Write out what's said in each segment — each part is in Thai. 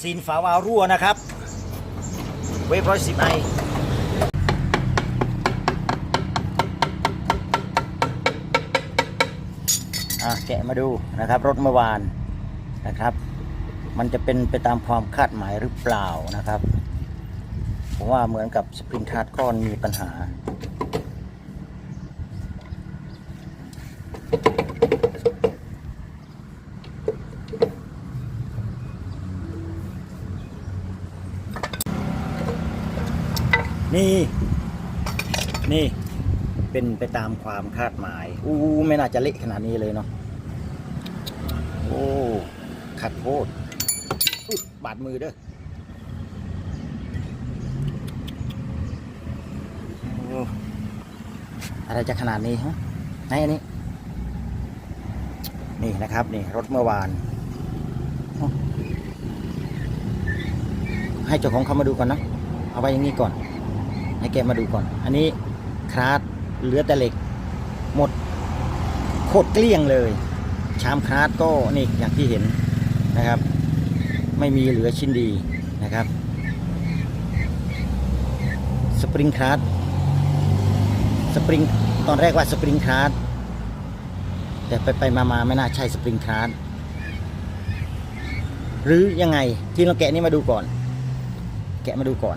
ซีนฝาวาวรั่วนะครับ เวฟร้อยสิบไออะแกะมาดูนะครับ รถเมื่อวานนะครับ มันจะเป็นไปตามความคาดหมายหรือเปล่านะครับ ผมว่าเหมือนกับสปริงคาร์ดก้อนมีปัญหา นี่ นี่ เป็นไปตามความคาดหมาย อู้ไม่น่าจะเละขนาดนี้เลยเนาะ โอ้ขัดโพดบาดมือเด้อออะไรจะขนาดนี้ฮะไหนอันนี้ นี่นะครับ นี่รถเมื่อวาน ให้เจ้าของเขามาดูก่อนนะ เอาไว้อย่างนี้ก่อน ให้แกมาดูก่อน อันนี้คราดเหลือแต่เหล็ก หมดโคตรเกลี้ยงเลย ชามคราดก็นี่อย่างที่เห็นนะครับ ไม่มีเหลือชิ้นดีนะครับ สปริงคราดสปริงตอนแรกว่าสปริงคราดแต่ไปไปมามาไม่น่าใช่สปริงคราดหรือยังไงที่เราแกะนี่มาดูก่อน แกะมาดูก่อน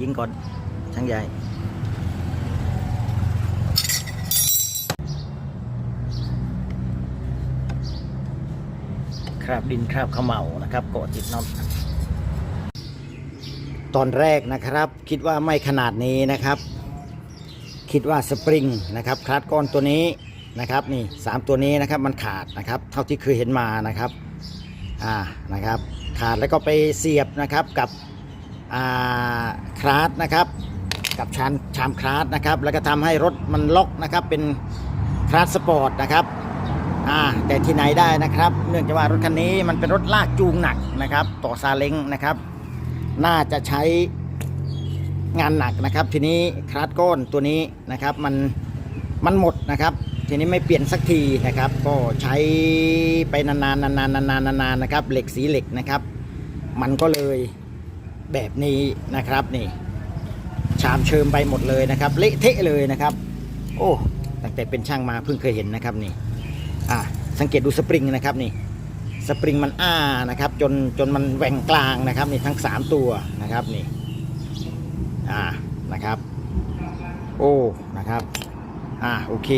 ยิงก่อนช่างใหญ่ คราบดินคราบเขมเหลานะครับเกาะติดน็อตตอนแรกนะครับ คิดว่าไม่ขนาดนี้นะครับ คิดว่าสปริงนะครับคลาดก้อนตัวนี้นะครับนี่สามตัวนี้นะครับมันขาดนะครับ เท่าที่เคยเห็นมานะครับอ่านะครับ ขาดแล้วก็ไปเสียบนะครับกับ คลาสนะครับกับชามชามคลาสนะครับแล้วก็ทำให้รถมันล็อกนะครับเป็นคลาสสปอร์ตนะครับอ่าแต่ที่ไหนได้นะครับ เนื่องจากว่ารถคันนี้มันเป็นรถลากจูงหนักนะครับ ต่อซาเล้งนะครับ น่าจะใช้งานหนักนะครับ ทีนี้คลาสก้อนตัวนี้นะครับมันมันหมดนะครับ ทีนี้ไม่เปลี่ยนสักทีนะครับ ก็ใช้ไปนานๆนานๆนานๆนานๆนะครับ เหล็กสีเหล็กนะครับ มันก็เลย แบบนี้นะครับนี่ ชามเชิมไปหมดเลยนะครับ เละเทะเลยนะครับ โอ้ตั้งแต่เป็นช่างมาเพิ่งเคยเห็นนะครับนี่อ่าสังเกตดูสปริงนะครับนี่สปริงมันอ้านะครับ จนจนมันแหว่งกลางนะครับนี่ทั้ง 3 ตัวนะครับนี่อ่านะครับ โอ้นะครับอ่าโอเค